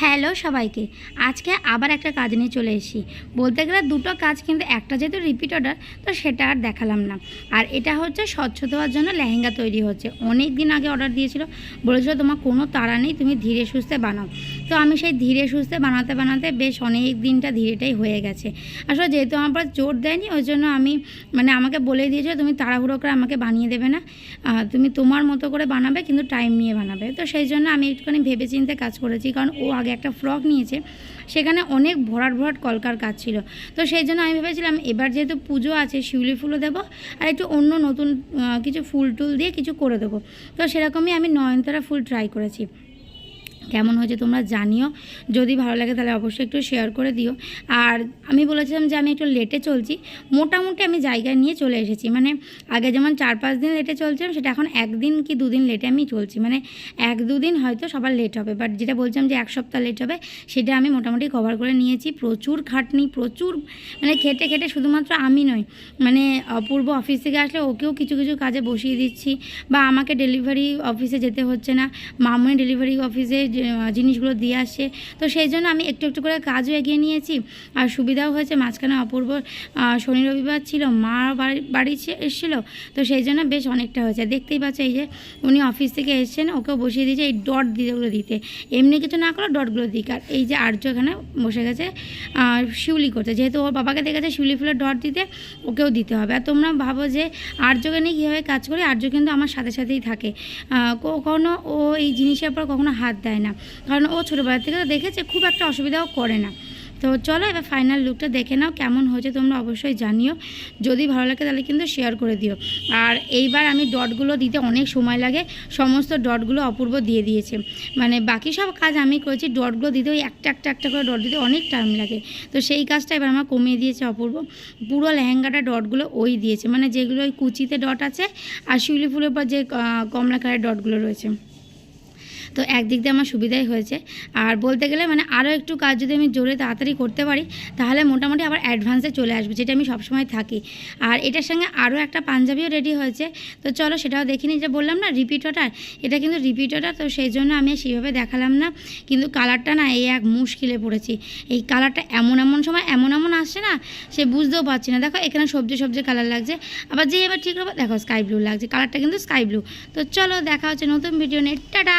Hello সবাইকে, আজকে আবার একটা কাজ নিয়ে চলে এসেছি। বলতে গেলে দুটো কাজ কিন্তু একটা যেহেতু রিপিট অর্ডার তো সেটা আর দেখালাম না। আর এটা হচ্ছে স্বচ্ছ দেওয়ার জন্য লেহেঙ্গা তৈরি হচ্ছে। অনেক দিন আগে অর্ডার দিয়েছিল, বলেছিল তোমার কোনো তাড়া নেই, তুমি ধীরে সুস্থে বানাও। তো আমি সেই ধীরে সুস্থে বানাতে বানাতে বেশ অনেক দিনটা ধীরেটাই হয়ে গেছে। আসলে যেহেতু আমার পর জোর দেয়নি, ওই জন্য আমি মানে আমাকে বলে দিয়েছিল, তুমি তাড়াহুড়ো করে আমাকে বানিয়ে দেবে না। তুমি তোমার মতো করে বানাবে, কিন্তু টাইম নিয়ে বানাবে। তো সেই জন্য আমি একটুখানি ভেবেচিন্তে কাজ করেছি, কারণ ও আগে একটা ফ্রক নিয়েছে, সেখানে অনেক ভরাট ভরাট কলকার কাজ ছিল। তো সেই জন্য আমি ভেবেছিলাম, এবার যেহেতু পুজো আছে, শিউলি ফুলও দেবো আর একটু অন্য নতুন কিছু ফুল টুল দিয়ে কিছু করে দেবো। তো সেরকমই আমি নয়নতারা ফুল ট্রাই করেছি। কেমন হয়েছে তোমরা জানিও। যদি ভালো লাগে তাহলে অবশ্যই একটু শেয়ার করে দিও। আর আমি বলেছিলাম যে আমি একটু লেটে চলছি। মোটামুটি আমি জায়গায় নিয়ে চলে এসেছি। মানে আগে যেমন চার পাঁচ দিন লেটে চলছিলাম, সেটা এখন একদিন কি দুদিন লেটে আমি চলছি। মানে এক দুদিন হয়তো সবার লেট হবে। বাট যেটা বলছিলাম যে এক সপ্তাহ লেট হবে, সেটা আমি মোটামুটি কভার করে নিয়েছি। প্রচুর খাটনি, প্রচুর মানে খেটে খেটে শুধুমাত্র আমি নই। মানে অপূর্ব অফিস থেকে আসলে ওকেও কিছু কিছু কাজে বসিয়ে দিচ্ছি। বা আমাকে ডেলিভারি অফিসে যেতে হচ্ছে না। মামুনি ডেলিভারি অফিসে জিনিসগুলো দিয়ে আসছে তো সেই জন্য আমি একটু একটু করে কাজও এগিয়ে নিয়েছি। আর সুবিধাও হয়েছে, মাঝখানে অপূর্ব শনি রবিবার ছিল, মা বাড়ি বাড়ি এসেছিল। তো সেই জন্য বেশ অনেকটা হয়েছে। দেখতেই পাচ্ছ এই যে, উনি অফিস থেকে এসেছেন, ওকেও বসিয়ে দিয়েছে এই ডট দিয়েগুলো দিতে। এমনি কিছু না করো, ডটগুলো দিক। আর এই যে আর্য এখানে বসে গেছে শিউলি করতে। যেহেতু ওর বাবাকে দেখেছে শিউলি ফুলের ডট দিতে, ওকেও দিতে হবে। আর তোমরা ভাবো যে, আর্যকে নিয়ে কীভাবে কাজ করি, আর্য কিন্তু আমার সাথে সাথেই থাকে। কখনো ও এই জিনিসের পর কখনো হাত দেয় কারণ ও ছোটোবেলা থেকে তো দেখেছে, খুব একটা অসুবিধাও করে না। তো চলো এবার ফাইনাল লুকটা দেখে নাও, কেমন হয়েছে তোমরা অবশ্যই জানিও। যদি ভালো লাগে তাহলে কিন্তু শেয়ার করে দিও। আর এইবার আমি ডটগুলো দিতে অনেক সময় লাগে, সমস্ত ডটগুলো অপূর্ব দিয়ে দিয়েছে। মানে বাকি সব কাজ আমি করেছি ডটগুলো দিতে ওই একটা একটা একটা করে ডট দিতে অনেক টাইম লাগে। তো সেই কাজটা এবার আমার কমিয়ে দিয়েছে অপূর্ব। পুরো লেহেঙ্গাটা ডটগুলো ওই দিয়েছে। মানে যেগুলো ওই কুচিতে ডট আছে, আর শিউলি ফুলের পর যে কমলা কালারের ডটগুলো রয়েছে। তো একদিক দিয়ে আমার সুবিধাই হয়েছে। আর বলতে গেলে মানে আরও একটু কাজ যদি আমি জোরে তাড়াতাড়ি করতে পারি, তাহলে মোটামুটি আবার অ্যাডভান্সে চলে আসবে, যেটা আমি সবসময় থাকি। আর এটার সঙ্গে আরও একটা পাঞ্জাবিও রেডি হয়েছে। তো চলো সেটাও দেখিনি যে বললাম না রিপিট অর্ডার এটা কিন্তু রিপিট অর্ডার তো সেই জন্য আমি সেইভাবে দেখালাম না। কিন্তু কালারটা না, এই এক মুশকিলে পড়েছি। এই কালারটা এমন এমন সময় এমন এমন আসছে না, সে বুঝতেও পারছি না। দেখো, এখানে সবজি সবজি কালার লাগছে। আবার যে এবার ঠিক হবে দেখো স্কাই ব্লু লাগছে। কালারটা কিন্তু স্কাই ব্লু তো চলো দেখা হচ্ছে নতুন ভিডিও নেট টাটা!